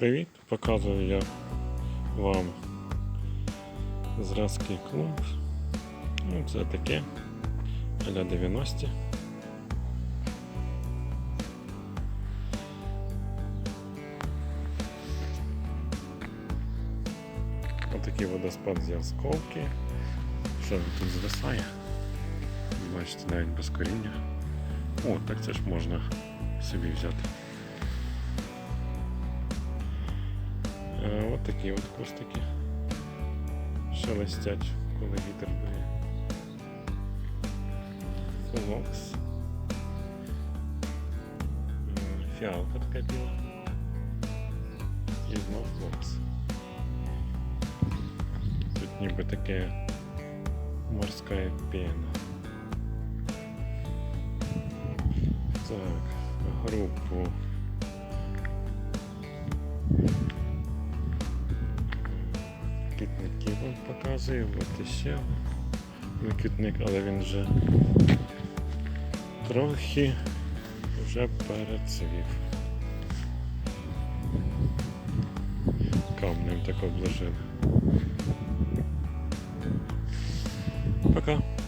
Привіт! Показую я вам зразки клумб. Ну, це таке аля 90. Отакий водоспад з Ясковки. Що він тут звисає? Бачите, навіть без коріння. О, так це ж можна собі взяти. Е, От такі от кустики шелестять, коли вітер дує. Флокс. Е, Фіалка така біла. І знов флокс. Тут ніби таке морська пена. Так, групу квітників вам показую, от іще не квітник, але він вже трохи вже перецвів. Камнем так обложили. Пока.